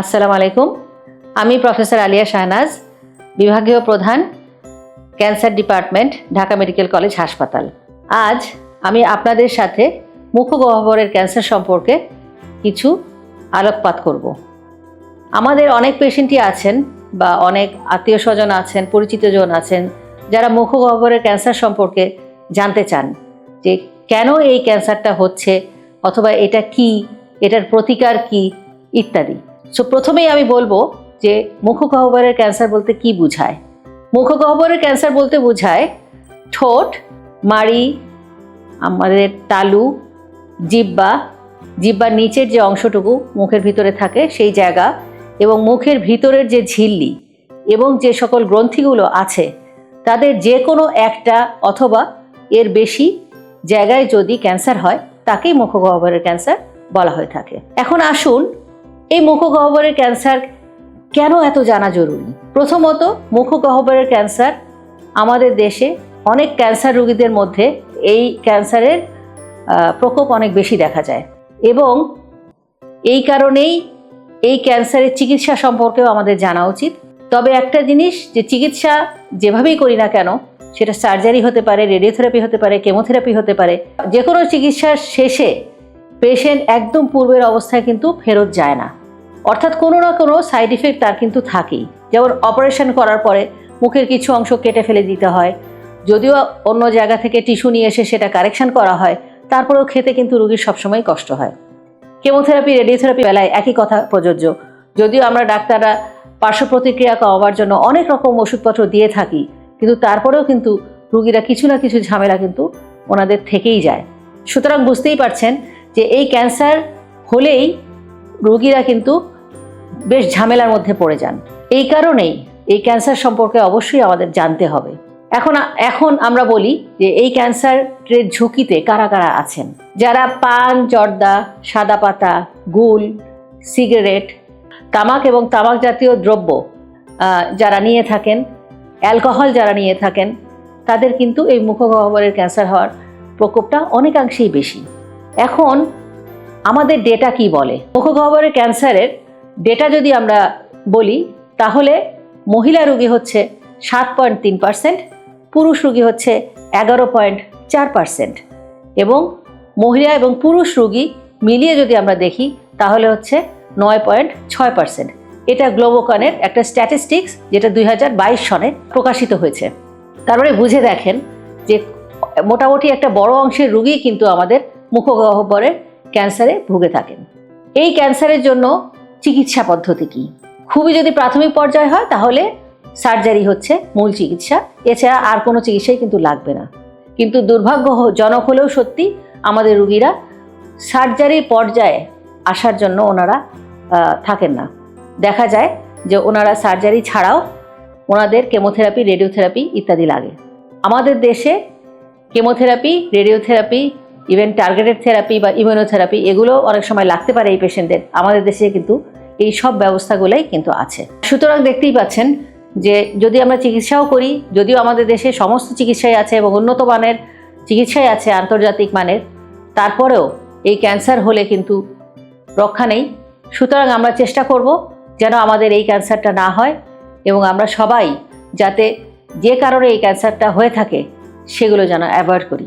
আসসালামু আলাইকুম। আমি প্রফেসর আলিয়া শাহনাজ, বিভাগীয় প্রধান, cancer department, Dhaka medical college হাসপাতাল। আজ আমি আপনাদের সাথে মুখগহ্বরের ক্যান্সার সম্পর্কে কিছু আলোকপাত করব। আমাদের অনেক পেশেন্টই আছেন বা অনেক আত্মীয় স্বজন আছেন, পরিচিতজন আছেন, যারা মুখগহ্বরের ক্যান্সার সম্পর্কে জানতে চান যে কেন এই ক্যান্সারটা হচ্ছে অথবা এটা কি, এটার প্রতিকার কি, ইত্যাদি। সো প্রথমেই আমি বলব যে মুখগহ্বরের ক্যান্সার বলতে কি বোঝায়? মুখগহ্বরের ক্যান্সার বলতে বোঝায় ঠোঁট, মাড়ি, আমাদের তালু, জিব্বা, জিব্বার নিচের যে অংশটুকু মুখের ভিতরে থাকে সেই জায়গা এবং মুখের ভিতরের যে ঝিল্লি এবং যে সকল গ্রন্থিগুলো আছে, তাদের যে কোনো একটা অথবা এর বেশি জায়গায় যদি ক্যান্সার হয়, তাকেই মুখগহ্বরের ক্যান্সার বলা হয়ে থাকে। এখন আসুন এই মুখগহ্বরের ক্যান্সার কেন এত জানা জরুরি? প্রথমত, মুখগহ্বরের ক্যান্সার আমাদের দেশে অনেক ক্যান্সার রোগীদের মধ্যে এই ক্যান্সারের প্রকোপ অনেক বেশি দেখা যায়। এবং এই কারণেই এই ক্যান্সারের চিকিৎসা সম্পর্কেও আমাদের জানা উচিত। তবে একটা জিনিস, যে চিকিৎসা যেভাবেই করি না কেন, সেটা সার্জারি হতে পারে, রেডিওথেরাপি হতে পারে, কেমোথেরাপি হতে পারে যে কোনো চিকিৎসার শেষে পেশেন্ট একদম পূর্বের অবস্থায় কিন্তু ফেরত যায় না। অর্থাৎ কোনো না কোনো সাইড ইফেক্ট তার কিন্তু থাকেই। যেমন অপারেশন করার পরে মুখের কিছু অংশ কেটে ফেলে দিতে হয়। যদিও অন্য জায়গা থেকে টিস্যু নিয়ে এসে সেটা কারেকশন করা হয়, তারপরেও খেতে কিন্তু রুগীর সবসময় কষ্ট হয়। কেমোথেরাপি রেডিওথেরাপি বেলায় একই কথা প্রযোজ্য। যদিও আমরা ডাক্তাররা পার্শ্ব প্রতিক্রিয়া কমাবার জন্য অনেক রকম ওষুধপত্র দিয়ে থাকি, কিন্তু তারপরেও কিন্তু রুগীরা কিছু না কিছু ঝামেলা কিন্তু ওনাদের থেকেই যায়। সুতরাং বুঝতেই পারছেন যে এই ক্যান্সার হলেই রোগীরা কিন্তু বেশ ঝামেলার মধ্যে পড়ে যান। এই কারণেই এই ক্যান্সার সম্পর্কে অবশ্যই আমাদের জানতে হবে। এখন এখন আমরা বলি যে এই ক্যান্সারের ঝুঁকিতে কারা কারা আছেন? যারা পান, জর্দা, সাদা পাতা, গুল, সিগারেট, তামাক এবং তামাক জাতীয় দ্রব্য যারা নিয়ে থাকেন, অ্যালকোহল যারা নিয়ে থাকেন, তাদের কিন্তু এই মুখগহ্বরের ক্যান্সার হওয়ার প্রকোপটা অনেকাংশেই বেশি। এখন আমাদের ডেটা কি বলে? মুখগহ্বরের ক্যান্সারের ডেটা যদি আমরা বলি, তাহলে মহিলা রোগী হচ্ছে সাত পয়েন্ট তিন পার্সেন্ট, পুরুষ রোগী হচ্ছে এগারো পয়েন্ট চার পার্সেন্ট এবং মহিলা এবং পুরুষ রোগী মিলিয়ে যদি আমরা দেখি, তাহলে হচ্ছে নয় পয়েন্ট ছয় পার্সেন্ট। এটা গ্লোবোকনের একটা স্ট্যাটিস্টিক্স যেটা দুই হাজার বাইশ সনে প্রকাশিত হয়েছে। তারপরে বুঝে দেখেন যে মোটামুটি একটা বড় অংশের রুগী কিন্তু আমাদের মুখগহ্বরের ক্যান্সারে ভুগে থাকেন। এই ক্যান্সারের জন্য চিকিৎসা পদ্ধতি কী? খুবই যদি প্রাথমিক পর্যায় হয়, তাহলে সার্জারি হচ্ছে মূল চিকিৎসা। এছাড়া আর কোনো চিকিৎসাই কিন্তু লাগবে না। কিন্তু দুর্ভাগ্যজনক হলেও সত্যি আমাদের রুগীরা সার্জারির পর্যায়ে আসার জন্য ওনারা থাকেন না। দেখা যায় যে ওনারা সার্জারি ছাড়াও ওনাদের কেমোথেরাপি, রেডিওথেরাপি ইত্যাদি লাগে। আমাদের দেশে chemotherapy, radiotherapy even targeted therapy বা ইমিউনোথেরাপি এগুলো অনেক সময় লাগতে পারে এই পেশেন্টদের আমাদের দেশে কিন্তু এই সব ব্যবস্থাগুলোই কিন্তু আছে। সুতরাং দেখতেই পাচ্ছেন যে যদি আমরা চিকিৎসাও করি, যদিও আমাদের দেশে সমস্ত চিকিৎসাই আছে এবং উন্নত মানের চিকিৎসাই আছে আন্তর্জাতিক মানের, তারপরেও এই ক্যান্সার হলে কিন্তু রক্ষা নেই। সুতরাং আমরা চেষ্টা করব যেন আমাদের এই ক্যান্সারটা না হয় এবং আমরা সবাই যাতে যে কারণে এই ক্যান্সারটা হয়ে থাকে, সেগুলো যেন অ্যাভয়েড করি।